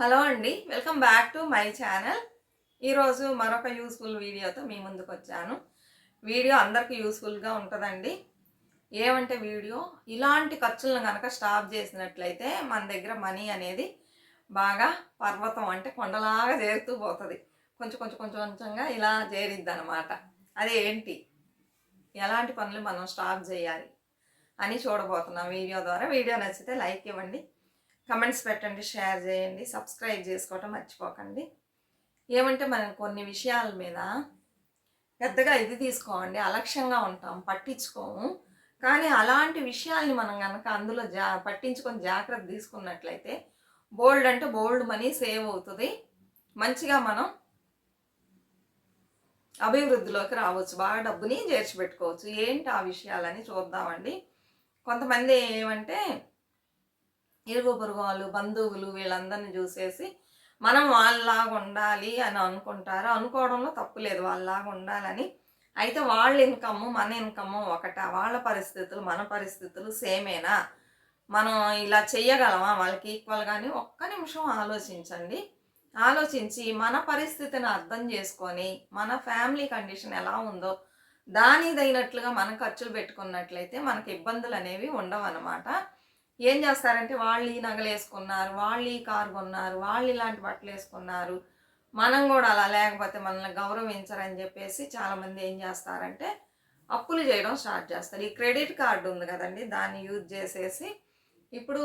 Hello అండి welcome back to my channel. ఈరోజు మరొక యూస్ఫుల్ వీడియోతో మీ ముందుకు వచ్చాను. వీడియో అందరికీ యూస్ఫుల్గా ఉంటుందండి. ఏమంటే వీడియో? ఇలాంటి ఖర్చులను కనుక స్టాప్ చేసినట్లయితే మన దగ్గర మనీ అనేది బాగా పర్వతం అంటే కొండలాగా చేరుతూ పోతుంది. కొంచెం కొంచెం కొంచెం కొంచెంగా ఇలా చేరిద్ది అనమాట అదేంటి ఏంటి? ఎలాంటి పనులు మనం స్టాప్ చేయాలి అని చూడబోతున్నాం వీడియో ద్వారా. వీడియో నచ్చితే లైక్ ఇవ్వండి. కమెంట్స్ పెట్టండి షేర్ చేయండి సబ్స్క్రైబ్ చేసుకోవటం మర్చిపోకండి. ఏమంటే మనం కొన్ని విషయాల మీద పెద్దగా ఇది తీసుకోమండి అలక్ష్యంగా ఉంటాం పట్టించుకోము. కానీ అలాంటి విషయాల్ని మనం కనుక అందులో జా పట్టించుకొని జాగ్రత్త తీసుకున్నట్లయితే బోల్డ్ అంటే బోల్డ్ మనీ సేవ్ అవుతుంది. మంచిగా మనం అభివృద్ధిలోకి రావచ్చు బాగా డబ్బుని చేర్చి పెట్టుకోవచ్చు ఏంటి ఆ విషయాలని చూద్దామండి. కొంతమంది ఏమంటే ఇరుగు పొరుగు వాళ్ళు బంధువులు వీళ్ళందరిని చూసేసి మనం వాళ్ళలాగా ఉండాలి అని అనుకుంటారు. అనుకోవడంలో తప్పు లేదు. వాళ్ళలాగా ఉండాలని. అయితే వాళ్ళ ఇన్కమ్ మన ఇన్కమ్ ఒకట. వాళ్ళ పరిస్థితులు మన పరిస్థితులు సేమేనా? మనం ఇలా చేయగలమా వాళ్ళకి ఈక్వల్గాని ఒక్క నిమిషం ఆలోచించండి. ఆలోచించి మన పరిస్థితిని అర్థం చేసుకొని మన ఫ్యామిలీ కండిషన్ ఎలా ఉందో దానిదైనట్లుగా మనం ఖర్చులు పెట్టుకున్నట్లయితే మనకి ఇబ్బందులు అనేవి ఉండవు అనమాట ఏం చేస్తారంటే వాళ్ళు ఈ నగలు వేసుకున్నారు వాళ్ళు ఈ కారు కొన్నారు వాళ్ళు ఇలాంటి బట్టలు వేసుకున్నారు. మనం కూడా అలా లేకపోతే మనల్ని గౌరవించరని చెప్పేసి చాలామంది ఏం చేస్తారంటే అప్పులు చేయడం స్టార్ట్ చేస్తారు. ఈ క్రెడిట్ కార్డు ఉంది కదండి దాన్ని యూజ్ చేసేసి ఇప్పుడు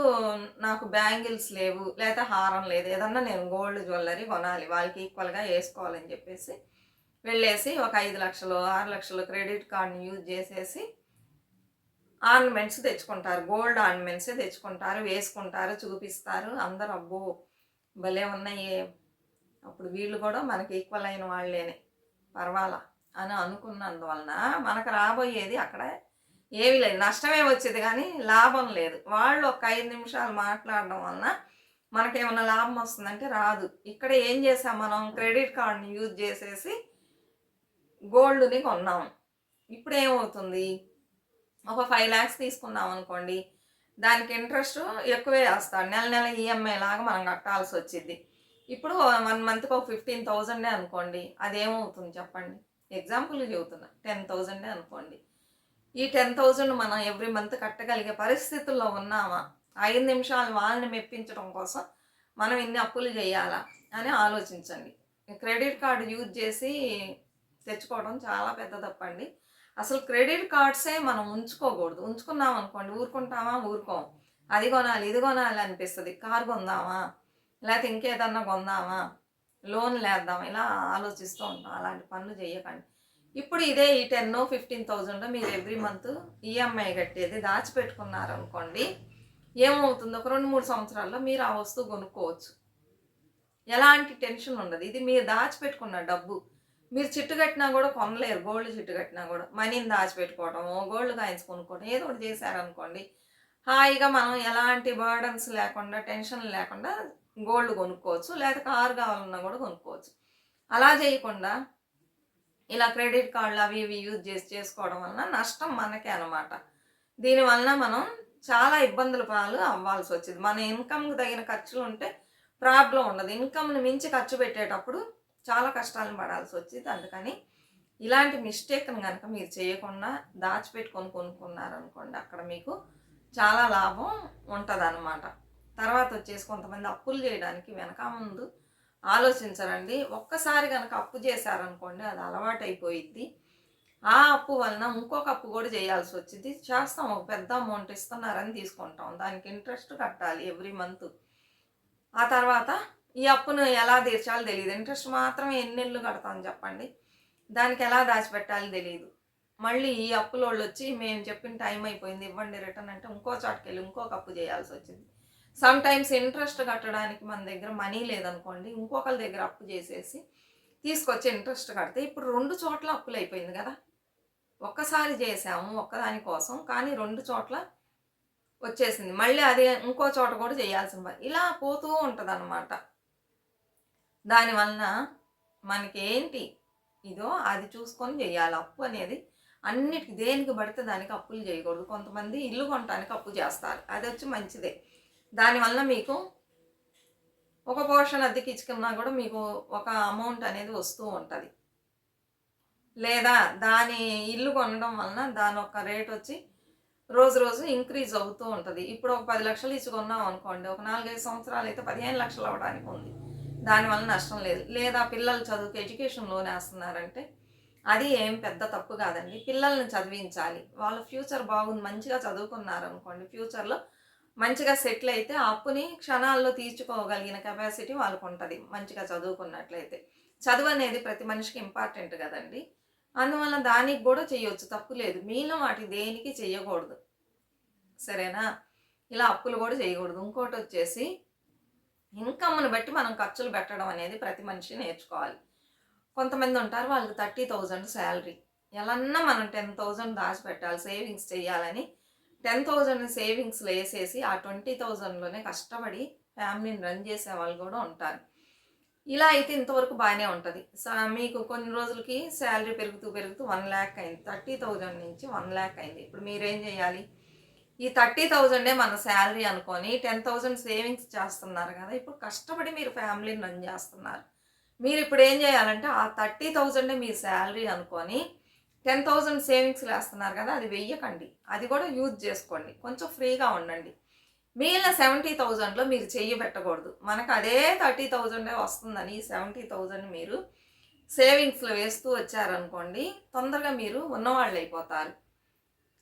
నాకు బ్యాంగిల్స్ లేవు లేదా హారం లేదు ఏదన్నా నేను గోల్డ్ జ్యువెలరీ కొనాలి వాళ్ళకి ఈక్వల్గా వేసుకోవాలని చెప్పేసి వెళ్ళేసి ఒక ఐదు లక్షలు ఆరు లక్షలు క్రెడిట్ కార్డుని యూజ్ చేసేసి ఆర్నమెంట్స్ తెచ్చుకుంటారు. గోల్డ్ ఆర్నమెంట్సే తెచ్చుకుంటారు. వేసుకుంటారు. చూపిస్తారు. అందరు అబ్బో భలే ఉన్నాయి. అప్పుడు వీళ్ళు కూడా మనకి ఈక్వల్ అయిన వాళ్ళేనే. పర్వాలా? అని అనుకున్నందువలన మనకు రాబోయేది అక్కడ ఏమీ లేదు. నష్టమే వచ్చేది కానీ లాభం లేదు. వాళ్ళు ఒక ఐదు నిమిషాలు మాట్లాడడం వలన మనకేమైనా లాభం వస్తుందంటే రాదు. ఇక్కడ ఏం చేసాం మనం? క్రెడిట్ కార్డుని యూజ్ చేసేసి గోల్డ్ని కొన్నాం. ఇప్పుడు ఏమవుతుంది ఒక ఫైవ్ ల్యాక్స్ తీసుకున్నాం అనుకోండి దానికి ఇంట్రెస్ట్ ఎక్కువే వేస్తాడు నెల నెల ఈఎంఐ లాగా మనం కట్టాల్సి వచ్చింది. ఇప్పుడు వన్ మంత్కి ఒక ఫిఫ్టీన్ థౌజండే అనుకోండి అదేమవుతుంది చెప్పండి? ఎగ్జాంపుల్ చెబుతున్నా టెన్ థౌజండే అనుకోండి. ఈ టెన్ థౌజండ్ మనం ఎవ్రీ మంత్ కట్టగలిగే పరిస్థితుల్లో ఉన్నామా? ఐదు నిమిషాలు వాళ్ళని మెప్పించడం కోసం మనం ఇన్ని అప్పులు చేయాలా అని ఆలోచించండి. క్రెడిట్ కార్డు యూజ్ చేసి తెచ్చుకోవడం చాలా పెద్ద తప్పండి. అసలు క్రెడిట్ కార్డ్సే మనం ఉంచుకోకూడదు. ఉంచుకున్నాం అనుకోండి ఊరుకుంటామా? ఊరుకోం. అది కొనాలి ఇది కొనాలి అనిపిస్తుంది. కారు కొందామా? లేకపోతే ఇంకేదన్నా కొందామా? లోన్ లేద్దాం ఇలా ఆలోచిస్తూ ఉంటాం. అలాంటి పనులు చేయకండి ఇప్పుడు ఇదే ఈ టెన్ ఫిఫ్టీన్ థౌజండ్ మీరు ఎవ్రీ మంత్ ఈఎంఐ కట్టేది దాచిపెట్టుకున్నారనుకోండి ఏమవుతుంది? ఒక రెండు మూడు సంవత్సరాల్లో మీరు ఆ వస్తువు కొనుక్కోవచ్చు. ఎలాంటి టెన్షన్ ఉండదు. ఇది మీరు దాచిపెట్టుకున్న డబ్బు. మీరు చిట్టు కట్టినా కూడా కొనలేరు. గోల్డ్ చిట్టు కట్టినా కూడా మనీని దాచిపెట్టుకోవటం గోల్డ్ కాయిన్స్ కొనుక్కోవడం ఏదో ఒకటి చేశారనుకోండి హాయిగా మనం ఎలాంటి బర్డన్స్ లేకుండా టెన్షన్ లేకుండా గోల్డ్ కొనుక్కోవచ్చు లేదా కారు కావాలన్నా కూడా కొనుక్కోవచ్చు. అలా చేయకుండా ఇలా క్రెడిట్ కార్డులు అవి ఇవి యూజ్ చేసి చేసుకోవడం వలన నష్టం మనకే అనమాట దీనివలన మనం చాలా ఇబ్బందుల పాలు అవ్వాల్సి వచ్చింది. మన ఇన్కమ్కి తగిన ఖర్చులు ఉంటే ప్రాబ్లం ఉండదు. ఇన్కమ్ని మించి ఖర్చు పెట్టేటప్పుడు చాలా కష్టాలను పడాల్సి వచ్చింది. అందుకని ఇలాంటి మిస్టేక్ని కనుక మీరు చేయకుండా దాచిపెట్టుకొని కొనుక్కున్నారనుకోండి అక్కడ మీకు చాలా లాభం ఉంటుంది అనమాట తర్వాత వచ్చేసి కొంతమంది అప్పులు చేయడానికి వెనక ముందు ఆలోచించరండి. ఒక్కసారి కనుక అప్పు చేశారనుకోండి అది అలవాటైపోయిద్ది. ఆ అప్పు వలన ఇంకొక అప్పు కూడా చేయాల్సి వచ్చింది. చేస్తాం ఒక పెద్ద అమౌంట్ ఇస్తున్నారని తీసుకుంటాం. దానికి ఇంట్రెస్ట్ కట్టాలి ఎవ్రీ మంత్. ఆ తర్వాత ఈ అప్పును ఎలా తీర్చాలో తెలియదు ఇంట్రెస్ట్ మాత్రం ఎన్ని కడతాం చెప్పండి. దానికి ఎలా దాచిపెట్టాలి తెలియదు మళ్ళీ ఈ అప్పుల వాళ్ళు వచ్చి మేము చెప్పిన టైం అయిపోయింది ఇవ్వండి రిటర్న్ అంటే ఇంకో చోటుకి వెళ్ళి ఇంకొక అప్పు చేయాల్సి వచ్చింది. సమ్ టైమ్స్ ఇంట్రెస్ట్ కట్టడానికి మన దగ్గర మనీ లేదనుకోండి ఇంకొకరి దగ్గర అప్పు చేసేసి తీసుకొచ్చి ఇంట్రెస్ట్ కడితే ఇప్పుడు రెండు చోట్ల అప్పులు అయిపోయింది కదా. ఒక్కసారి చేసాము ఒక్కదాని కోసం కానీ రెండు చోట్ల వచ్చేసింది. మళ్ళీ అదే ఇంకో చోట కూడా చేయాల్సింది. ఇలా పోతూ ఉంటుంది దానివలన మనకి ఏంటి ఇదో అది చూసుకొని చేయాలి. అప్పు అనేది అన్నిటికి దేనికి పడితే దానికి అప్పులు చేయకూడదు. కొంతమంది ఇల్లు కొనటానికి అప్పు చేస్తారు. అది వచ్చి మంచిదే. దానివల్ల మీకు ఒక పోర్షన్ అద్దెకి ఇచ్చుకున్నా కూడా మీకు ఒక అమౌంట్ అనేది వస్తూ ఉంటుంది. లేదా దాని ఇల్లు కొనడం వలన దాని ఒక రేట్ వచ్చి రోజు రోజు ఇంక్రీజ్ అవుతూ ఉంటుంది. ఇప్పుడు ఒక పది లక్షలు ఇచ్చుకున్నాం అనుకోండి. ఒక నాలుగైదు సంవత్సరాలు అయితే పదిహేను లక్షలు అవ్వడానికి ఉంది. దానివల్ల నష్టం లేదు. లేదా పిల్లలు చదువుకు ఎడ్యుకేషన్ లోన్ వేస్తున్నారంటే అది ఏం పెద్ద తప్పు కాదండి. పిల్లల్ని చదివించాలి. వాళ్ళ ఫ్యూచర్ బాగుంది మంచిగా చదువుకున్నారు అనుకోండి ఫ్యూచర్లో మంచిగా సెటిల్ అయితే అప్పుని క్షణాల్లో తీర్చుకోగలిగిన కెపాసిటీ వాళ్ళకు ఉంటుంది మంచిగా చదువుకున్నట్లయితే. చదువు అనేది ప్రతి మనిషికి ఇంపార్టెంట్ కదండి. అందువల్ల దానికి కూడా చేయొచ్చు తప్పు లేదు. మీలో వాటి దేనికి చేయకూడదు. సరేనా? ఇలా అప్పులు కూడా చేయకూడదు. ఇంకోటి వచ్చేసి ఇన్కమ్ని బట్టి మనం ఖర్చులు పెట్టడం అనేది ప్రతి మనిషి నేర్చుకోవాలి. కొంతమంది ఉంటారు వాళ్ళకి థర్టీ థౌజండ్ శాలరీ ఎలాన్నా మనం టెన్ థౌజండ్ దాచిపెట్టాలి సేవింగ్స్ చేయాలని. టెన్ థౌజండ్ సేవింగ్స్లో వేసేసి ఆ ట్వంటీ థౌజండ్లోనే కష్టపడి ఫ్యామిలీని రన్ చేసే వాళ్ళు కూడా ఉంటారు. ఇలా అయితే ఇంతవరకు బాగానే ఉంటుంది. స- మీకు కొన్ని రోజులకి శాలరీ పెరుగుతూ పెరుగుతూ వన్ ల్యాక్ అయింది. థర్టీ థౌజండ్ నుంచి వన్ ల్యాక్ అయింది. ఇప్పుడు మీరేం చేయాలి? ఈ థర్టీ థౌజండే మన శాలరీ అనుకొని టెన్ థౌజండ్ సేవింగ్స్ చేస్తున్నారు కదా ఇప్పుడు కష్టపడి మీరు ఫ్యామిలీని రన్ చేస్తున్నారు. మీరు ఇప్పుడు ఏం చేయాలంటే ఆ థర్టీ థౌజండే మీ శాలరీ అనుకొని టెన్ థౌజండ్ సేవింగ్స్ వేస్తున్నారు కదా అది వెయ్యకండి. అది కూడా యూజ్ చేసుకోండి. కొంచెం ఫ్రీగా ఉండండి. మిగిలిన సెవెంటీ థౌజండ్లో మీరు చెయ్యి పెట్టకూడదు. మనకు అదే థర్టీ థౌజండే వస్తుందని సెవెంటీ థౌజండ్ మీరు సేవింగ్స్లో వేస్తూ వచ్చారనుకోండి తొందరగా మీరు ఉన్నవాళ్ళు అయిపోతారు.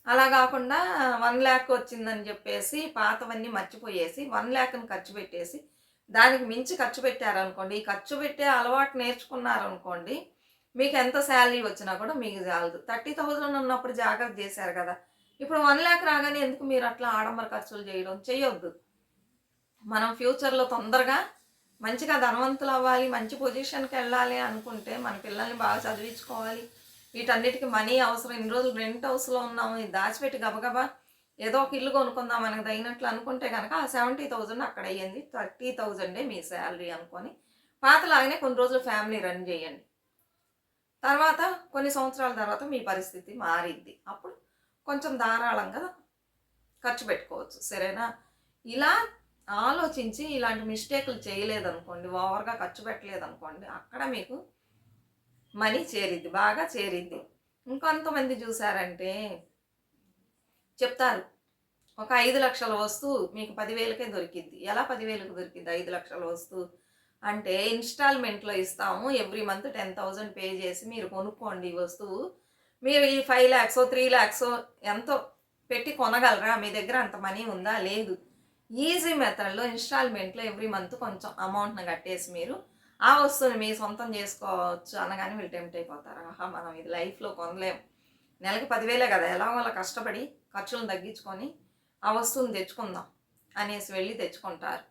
అలా కాకుండా వన్ ల్యాక్ వచ్చిందని చెప్పేసి పాతవన్నీ మర్చిపోయేసి వన్ ల్యాక్ని ఖర్చు పెట్టేసి దానికి మించి ఖర్చు పెట్టారనుకోండి. ఈ ఖర్చు పెట్టే అలవాటు నేర్చుకున్నారనుకోండి మీకు ఎంత శాలరీ వచ్చినా కూడా మీకు చాలదు. థర్టీ థౌజండ్ ఉన్నప్పుడు జాగ్రత్త చేశారు కదా. ఇప్పుడు వన్ ల్యాక్ రాగానే ఎందుకు మీరు అట్లా ఆడంబర ఖర్చులు చేయడం? చేయొద్దు మనం ఫ్యూచర్లో తొందరగా మంచిగా ధనవంతులు అవ్వాలి మంచి పొజిషన్కి వెళ్ళాలి అనుకుంటే మన పిల్లల్ని బాగా చదివించుకోవాలి. వీటన్నిటికీ మనీ అవసరం ఇన్ని రోజులు రెంట్ హౌస్లో ఉన్నాము ఇది దాచిపెట్టి గబగబా ఏదో ఒక ఇల్లు కొనుక్కుందాం మనకు తగినట్లు అనుకుంటే కనుక ఆ సెవెంటీ థౌజండ్ అక్కడ అయ్యింది. థర్టీ థౌజండే మీ శాలరీ అనుకొని పాతలాగానే కొన్ని రోజులు ఫ్యామిలీ రన్ చేయండి. తర్వాత కొన్ని సంవత్సరాల తర్వాత మీ పరిస్థితి మారిద్ది. అప్పుడు కొంచెం ధారాళంగా ఖర్చు పెట్టుకోవచ్చు. సరేనా? ఇలా ఆలోచించి ఇలాంటి మిస్టేకులు చేయలేదనుకోండి ఓవర్గా ఖర్చు పెట్టలేదనుకోండి అక్కడ మీకు మనీ చేరిద్ది బాగా చేరిద్ది. ఇంకొంతమంది చూసారంటే చెప్తారు ఒక ఐదు లక్షల వస్తువు మీకు పదివేలకే దొరికిద్ది. ఎలా పదివేలకు దొరికిద్ది ఐదు లక్షల వస్తువు? అంటే ఇన్స్టాల్మెంట్లో ఇస్తాము every month ten thousand pay చేసి మీరు కొనుక్కోండి ఈ వస్తువు. మీరు ఈ ఫైవ్ ల్యాక్స్ త్రీ ల్యాక్స్ ఎంతో పెట్టి కొనగలరా? మీ దగ్గర అంత మనీ ఉందా? లేదు. ఈజీ మెథడ్లో ఇన్స్టాల్మెంట్లో ఎవ్రీ మంత్ కొంచెం అమౌంట్ని కట్టేసి మీరు ఆ వస్తువుని మీ సొంతం చేసుకోవచ్చు అనగానే వీళ్ళు టెంప్ట్ అయిపోతారు. ఆహా మనం ఇది లైఫ్లో కొనలేం. నెలకి పదివేలే కదా ఎలా వాళ్ళ కష్టపడి ఖర్చులను తగ్గించుకొని ఆ వస్తువుని తెచ్చుకుందాం అనేసి వెళ్ళి తెచ్చుకుంటారు.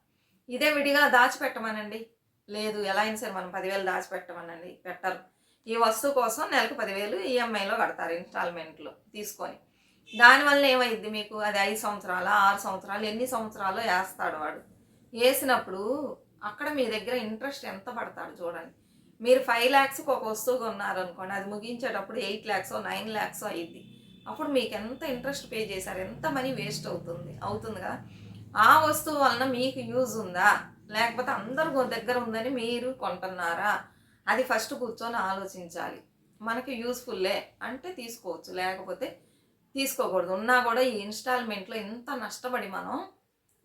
ఇదే విడిగా దాచిపెట్టమనండి. లేదు ఎలా అయినా సరే మనం పదివేలు దాచిపెట్టమనండి. పెట్టరు. ఈ వస్తువు కోసం నెలకు పదివేలు ఈఎంఐలో కడతారు ఇన్స్టాల్మెంట్లో తీసుకొని. దానివల్ల ఏమైంది మీకు? అది ఐదు సంవత్సరాల ఆరు సంవత్సరాలు ఎన్ని సంవత్సరాలు వేస్తాడు వాడు? వేసినప్పుడు అక్కడ మీ దగ్గర ఇంట్రెస్ట్ ఎంత పడతాడు చూడండి. మీరు ఫైవ్ ల్యాక్స్కి ఒక వస్తువు కొన్నారనుకోండి అది ముగించేటప్పుడు ఎయిట్ ల్యాక్స్ నైన్ ల్యాక్స్ అయ్యిద్ది. అప్పుడు మీకు ఎంత ఇంట్రెస్ట్ పే చేశారు ఎంత మనీ వేస్ట్ అవుతుంది అవుతుంది కదా? ఆ వస్తువు వలన మీకు యూజ్ ఉందా? లేకపోతే అందరు దగ్గర ఉందని మీరు కొంటున్నారా? అది ఫస్ట్ కూర్చొని ఆలోచించాలి. మనకి యూస్ఫుల్లే అంటే తీసుకోవచ్చు లేకపోతే తీసుకోకూడదు. ఉన్నా కూడా ఈ ఇన్స్టాల్మెంట్లో ఎంత నష్టపడి మనం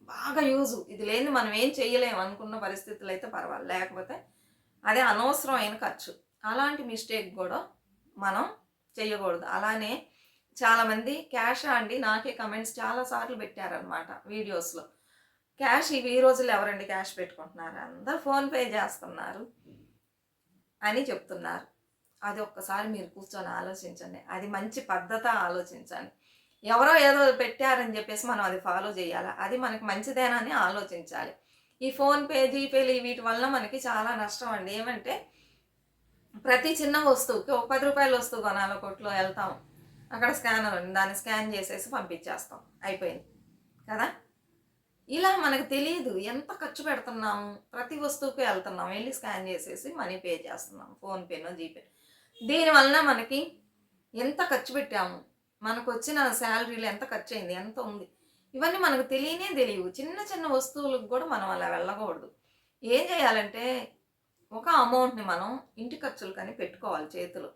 బాగా యూజ్. ఇది లేని మనం ఏం చేయలేము అనుకున్న పరిస్థితులు అయితే పర్వాలేదు. లేకపోతే అదే అనవసరమైన ఖర్చు. అలాంటి మిస్టేక్ కూడా మనం చేయకూడదు అలానే చాలామంది క్యాష్ అండి నాకే కమెంట్స్ చాలాసార్లు పెట్టారనమాట వీడియోస్లో. క్యాష్ ఇవి ఈ రోజుల్లో ఎవరండి క్యాష్ పెట్టుకుంటున్నారు? అందరు ఫోన్పే చేస్తున్నారు అని చెప్తున్నారు. అది ఒక్కసారి మీరు కూర్చొని ఆలోచించండి. అది మంచి పద్ధత ఆలోచించండి. ఎవరో ఏదో పెట్టారని చెప్పేసి మనం అది ఫాలో చేయాలి? అది మనకి మంచిదేనని ఆలోచించాలి. ఈ ఫోన్పే జీపేలు వీటి వల్ల మనకి చాలా నష్టం అండి. ఏమంటే ప్రతి చిన్న వస్తువుకి ఒక పది రూపాయల వస్తువు కొనాలి కొట్లో వెళ్తాం. అక్కడ స్కానర్ ఉంది దాన్ని స్కాన్ చేసేసి పంపించేస్తాం. అయిపోయింది. కదా? ఇలా మనకు తెలియదు. ఎంత ఖర్చు పెడుతున్నాము ప్రతి వస్తువుకి వెళ్తున్నాం. వెళ్ళి స్కాన్ చేసేసి మనీ పే చేస్తున్నాం. ఫోన్పేనో జీపే దీనివల్ల మనకి ఎంత ఖర్చు పెట్టాము? మనకు వచ్చిన శాలరీలో ఎంత ఖర్చు అయింది ఎంత ఉంది? ఇవన్నీ మనకు తెలియనే తెలియవు. చిన్న చిన్న వస్తువులకు కూడా మనం అలా వెళ్ళకూడదు. ఏం చేయాలంటే ఒక అమౌంట్ని మనం ఇంటి ఖర్చులు కానీ పెట్టుకోవాలి చేతులు.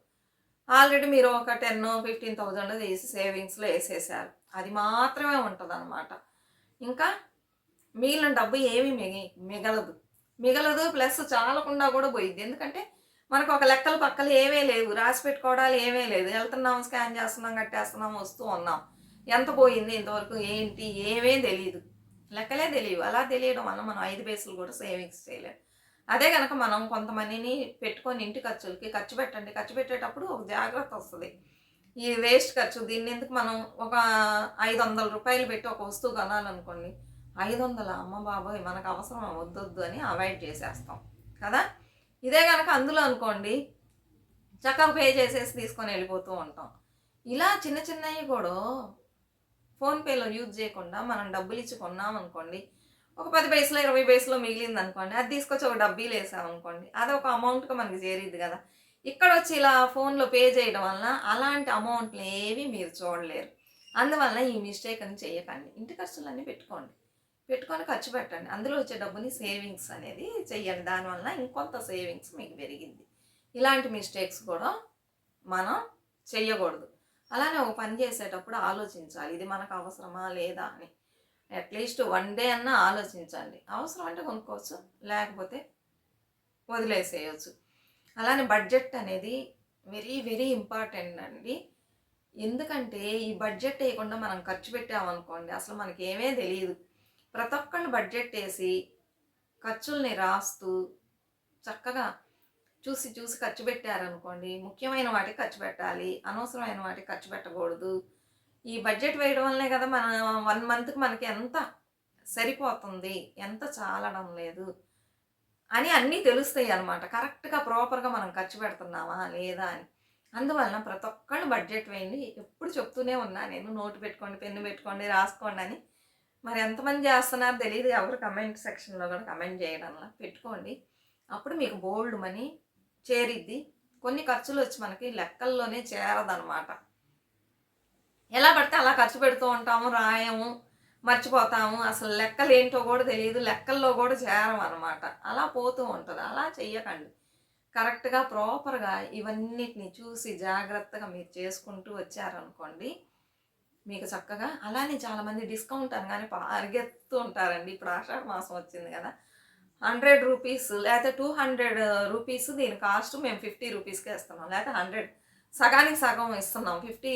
ఆల్రెడీ మీరు ఒక టెన్ ఫిఫ్టీన్ థౌజండ్ వేసి సేవింగ్స్లో వేసేసారు. అది మాత్రమే ఉంటుంది అనమాట ఇంకా మిగిలిన డబ్బు ఏమీ మిగి మిగలదు. మిగలదు ప్లస్ చాలకుండా కూడా పోయిద్ది. ఎందుకంటే మనకు ఒక లెక్కలు పక్కలు ఏమీ లేవు. రాసి పెట్టుకోవడాలు ఏమీ లేదు. వెళ్తున్నాం స్కాన్ చేస్తున్నాం కట్టేస్తున్నాం వస్తూ ఉన్నాం. ఎంత పోయింది ఇంతవరకు ఏంటి ఏమీ తెలియదు లెక్కలే తెలియవు అలా తెలియడం వల్ల మనం ఐదు పైసలు కూడా సేవింగ్స్ చేయలేం. అదే కనుక మనం కొంతమందిని పెట్టుకొని ఇంటి ఖర్చులకి ఖర్చు పెట్టండి. ఖర్చు పెట్టేటప్పుడు ఒక జాగ్రత్త వస్తుంది. ఈ వేస్ట్ ఖర్చు దీన్ని ఎందుకు మనం ఒక ఐదు వందల రూపాయలు పెట్టి ఒక వస్తువు కొనాలనుకోండి ఐదు వందల? అమ్మ బాబాయ్ మనకు అవసరం వద్దొద్దు అని అవాయిడ్ చేసేస్తాం. కదా? ఇదే కనుక అందులో అనుకోండి చక్కగా పే చేసేసి తీసుకొని వెళ్ళిపోతూ ఉంటాం. ఇలా చిన్న చిన్నవి కూడా ఫోన్పేలో యూజ్ చేయకుండా మనం డబ్బులు ఇచ్చి కొన్నాం అనుకోండి ఒక పది పైసలు ఇరవై పైసలు మిగిలింది అనుకోండి అది తీసుకొచ్చి ఒక డబ్బీలు వేసాం అనుకోండి అది ఒక అమౌంట్గా మనకి చేరిద్ది కదా. ఇక్కడ వచ్చి ఇలా ఫోన్లో పే చేయడం వలన అలాంటి అమౌంట్లు ఏవి మీరు చూడలేరు. అందువల్ల ఈ మిస్టేక్ అని చేయకండి. ఇంటి ఖర్చులన్నీ పెట్టుకోండి. పెట్టుకొని ఖర్చు పెట్టండి. అందులో వచ్చే డబ్బుని సేవింగ్స్ అనేది చెయ్యండి. దానివల్ల ఇంకొంత సేవింగ్స్ మీకు పెరిగింది. ఇలాంటి మిస్టేక్స్ కూడా మనం చెయ్యకూడదు. అలానే ఒక పని చేసేటప్పుడు ఆలోచించాలి. ఇది మనకు అవసరమా లేదా అని. అట్లీస్ట్ వన్ డే అన్నా ఆలోచించండి. అవసరం అంటే కొనుక్కోవచ్చు. లేకపోతే వదిలేసేయచ్చు. అలానే బడ్జెట్ అనేది వెరీ వెరీ ఇంపార్టెంట్ అండి. ఎందుకంటే ఈ బడ్జెట్ వేయకుండా మనం ఖర్చు పెట్టామనుకోండి అసలు మనకి ఏమీ తెలియదు ప్రతి ఒక్కళ్ళు బడ్జెట్ వేసి ఖర్చుల్ని రాస్తూ చక్కగా చూసి చూసి ఖర్చు పెట్టారనుకోండి ముఖ్యమైన వాటికి ఖర్చు పెట్టాలి అనవసరమైన వాటికి ఖర్చు పెట్టకూడదు. ఈ బడ్జెట్ వేయడం వల్లే కదా మన వన్ మంత్కి మనకి ఎంత సరిపోతుంది ఎంత చాలడం లేదు అని అన్నీ తెలుస్తాయి అనమాట కరెక్ట్గా ప్రాపర్గా మనం ఖర్చు పెడుతున్నామా లేదా అని. అందువలన ప్రతి ఒక్కళ్ళు బడ్జెట్ వేయండి. ఎప్పుడు చెప్తూనే ఉన్నా నేను నోటు పెట్టుకోండి పెన్ను పెట్టుకోండి రాసుకోండి అని మరి ఎంతమంది చేస్తున్నారో తెలియదు ఎవరు కమెంట్ సెక్షన్లో కూడా కమెంట్ చేయడంలో పెట్టుకోండి. అప్పుడు మీకు బోల్డ్ మనీ చేరిద్ది. కొన్ని ఖర్చులు వచ్చి మనకి లెక్కల్లోనే చేరదనమాట ఎలా పడితే అలా ఖర్చు పెడుతూ ఉంటాము రాయము మర్చిపోతాము. అసలు లెక్కలు ఏంటో కూడా తెలియదు లెక్కల్లో కూడా చేరం అనమాట అలా పోతూ ఉంటుంది. అలా చెయ్యకండి. కరెక్ట్గా ప్రాపర్గా ఇవన్నిటిని చూసి జాగ్రత్తగా మీరు చేసుకుంటూ వచ్చారనుకోండి మీకు చక్కగా అలానే చాలామంది డిస్కౌంట్ అనగానే పరిగెత్తు ఉంటారండి. ఇప్పుడు ఆషాఢ మాసం వచ్చింది కదా. హండ్రెడ్ రూపీస్ లేకపోతే టూ హండ్రెడ్ రూపీస్ దీని కాస్ట్ మేము ఫిఫ్టీ రూపీస్కే ఇస్తున్నాం. లేకపోతే హండ్రెడ్ సగానికి సగం ఇస్తున్నాం. ఫిఫ్టీ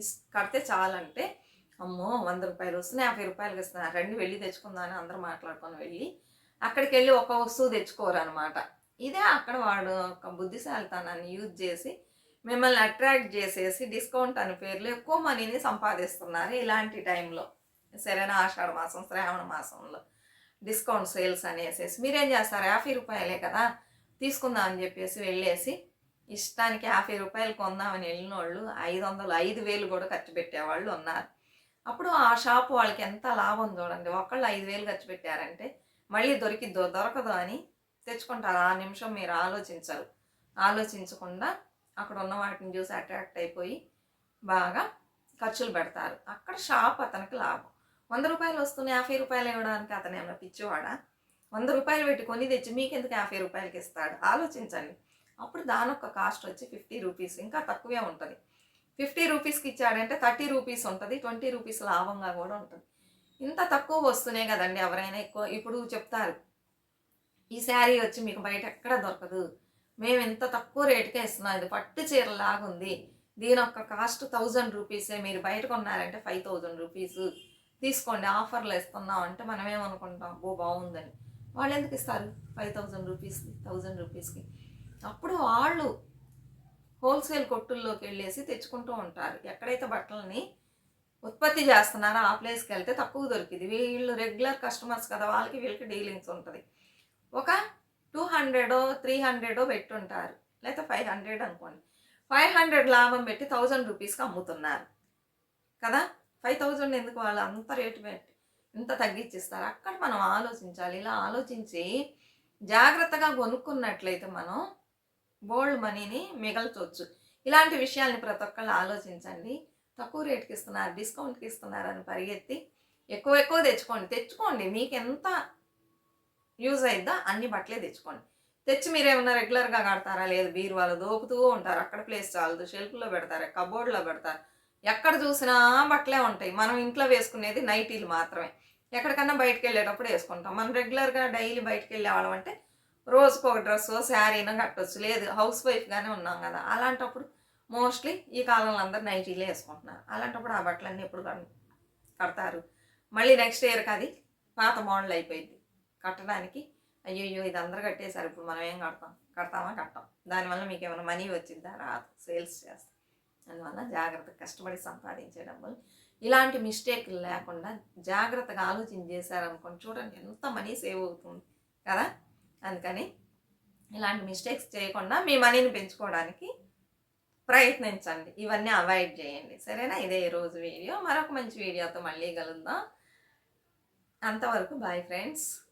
ఇస్ కడితే చాలంటే అమ్మో వంద రూపాయలు వస్తున్నాయి యాభై రూపాయలకి ఇస్తున్నాయి. రండి వెళ్ళి తెచ్చుకుందామని అందరూ మాట్లాడుకొని వెళ్ళి అక్కడికి వెళ్ళి ఒక వస్తువు తెచ్చుకోరు అనమాట ఇదే అక్కడ వాడు ఒక బుద్ధిశాలితనాన్ని యూజ్ చేసి మిమ్మల్ని అట్రాక్ట్ చేసేసి డిస్కౌంట్ అనే పేర్లు ఎక్కువ మనీని సంపాదిస్తున్నారు ఇలాంటి టైంలో. సరైన ఆషాఢ మాసం శ్రావణ మాసంలో డిస్కౌంట్ సేల్స్ అనేసేసి మీరేం చేస్తారు? యాభై రూపాయలే కదా తీసుకుందాం అని చెప్పేసి వెళ్ళేసి ఇష్టానికి యాభై రూపాయలు కొందామని వెళ్ళిన వాళ్ళు ఐదు వందలు ఐదు వేలు కూడా ఖర్చు పెట్టేవాళ్ళు ఉన్నారు. అప్పుడు ఆ షాప్ వాళ్ళకి ఎంత లాభం చూడండి ఒకళ్ళు ఐదు వేలు ఖర్చు పెట్టారంటే మళ్ళీ దొరికిద్దో దొరకదో అని తెచ్చుకుంటారు. ఆ నిమిషం మీరు ఆలోచించరు ఆలోచించకుండా అక్కడ ఉన్న వాటిని చూసి అట్రాక్ట్ అయిపోయి బాగా ఖర్చులు పెడతారు. అక్కడ షాప్ అతనికి లాభం. వంద రూపాయలు వస్తున్నాయి యాభై రూపాయలు ఇవ్వడానికి అతను ఏమైనా పిచ్చివాడా? వంద రూపాయలు పెట్టి కొని తెచ్చి మీకెందుకు యాభై రూపాయలకి ఇస్తాడు? ఆలోచించండి. అప్పుడు దాని ఒక కాస్ట్ వచ్చి ఫిఫ్టీ రూపీస్ ఇంకా తక్కువే ఉంటుంది. ఫిఫ్టీ రూపీస్కి ఇచ్చాడంటే థర్టీ రూపీస్ ఉంటుంది ట్వంటీ రూపీస్ లాభంగా కూడా ఉంటుంది. ఇంత తక్కువ వస్తున్నాయి కదండి ఎవరైనా ఎక్కువ. ఇప్పుడు చెప్తారు ఈ శారీ వచ్చి మీకు బయట ఎక్కడ దొరకదు? మేము ఇంత తక్కువ రేటుకే ఇస్తున్నాం. ఇది పట్టు చీర లాగుంది దీని యొక్క కాస్ట్ థౌజండ్ రూపీసే. మీరు బయట కొన్నారంటే ఫైవ్ థౌజండ్ రూపీస్. తీసుకోండి ఆఫర్లు ఇస్తున్నాం అంటే మనం ఏమనుకుంటాం ఓ బాగుందని. వాళ్ళు ఎందుకు ఇస్తారు? ఫైవ్ థౌజండ్ రూపీస్కి థౌజండ్ రూపీస్కి. అప్పుడు వాళ్ళు హోల్సేల్ కొట్టుల్లోకి వెళ్ళేసి తెచ్చుకుంటూ ఉంటారు. ఎక్కడైతే బట్టలని ఉత్పత్తి చేస్తున్నారో ఆ ప్లేస్కి వెళ్తే తక్కువ దొరికింది వీళ్ళు రెగ్యులర్ కస్టమర్స్ కదా వాళ్ళకి వీళ్ళకి డీలింగ్స్ ఉంటుంది. ఒక టూ హండ్రెడో త్రీ హండ్రెడో పెట్టుంటారు. లేకపోతే ఫైవ్ హండ్రెడ్ అనుకోండి. ఫైవ్ హండ్రెడ్ లాభం పెట్టి థౌజండ్ రూపీస్కి అమ్ముతున్నారు. కదా? ఫైవ్ థౌజండ్ ఎందుకు వాళ్ళు అంత రేటు పెట్టి ఇంత తగ్గించిస్తారు? అక్కడ మనం ఆలోచించాలి. ఇలా ఆలోచించి జాగ్రత్తగా కొనుక్కున్నట్లయితే మనం బోల్డ్ మనీని మిగల్చవచ్చు ఇలాంటి విషయాల్ని ప్రతి ఒక్కళ్ళు ఆలోచించండి. తక్కువ రేట్కి ఇస్తున్నారు డిస్కౌంట్కి ఇస్తున్నారని పరిగెత్తి ఎక్కువ ఎక్కువ తెచ్చుకోండి. తెచ్చుకోండి. మీకు ఎంత యూజ్ అయిద్దా? అన్ని బట్టలే తెచ్చుకోండి. తెచ్చి మీరు ఏమైనా రెగ్యులర్గా కడతారా? లేదు బీరువాలు దోపుతూ ఉంటారు. అక్కడ ప్లేస్ చాలదు. షెల్ఫ్లో పెడతారు? కబోర్డ్లో పెడతారు? ఎక్కడ చూసినా బట్టలే ఉంటాయి. మనం ఇంట్లో వేసుకునేది నైటీలు మాత్రమే. ఎక్కడికన్నా బయటకు వెళ్ళేటప్పుడు వేసుకుంటాం. మనం రెగ్యులర్గా డైలీ బయటకు వెళ్ళే వాళ్ళం అంటే రోజుకు ఒక డ్రెస్ శారీనా కట్టొచ్చు. లేదు హౌస్ వైఫ్గానే ఉన్నాం కదా. అలాంటప్పుడు మోస్ట్లీ ఈ కాలంలో అందరు నైటీలే వేసుకుంటున్నారు. అలాంటప్పుడు ఆ బట్టలన్నీ ఎప్పుడు కడతారు. మళ్ళీ నెక్స్ట్ ఇయర్కి అది పాత మోడల్ అయిపోయింది. కట్టడానికి. అయ్యో ఇది అందరు కట్టేశారు. ఇప్పుడు మనం ఏం కడతాం? కడతామా? కట్టాం. దానివల్ల మీకు ఏమైనా మనీ వచ్చిందా? రాదు. సేల్స్ చేస్తాం. అందువల్ల జాగ్రత్తగా కష్టపడి సంపాదించే డబ్బులు. ఇలాంటి మిస్టేక్లు లేకుండా జాగ్రత్తగా ఆలోచన చేశారనుకోండి చూడండి ఎంత మనీ సేవ్ అవుతుంది కదా? అందుకని ఇలాంటి మిస్టేక్స్ చేయకుండా మీ మనీని పెంచుకోవడానికి ప్రయత్నించండి. ఇవన్నీ అవాయిడ్ చేయండి. సరేనా? ఇదే ఈరోజు వీడియో. మరొక మంచి వీడియోతో మళ్ళీ కలుద్దాం. అంతవరకు బాయ్ ఫ్రెండ్స్.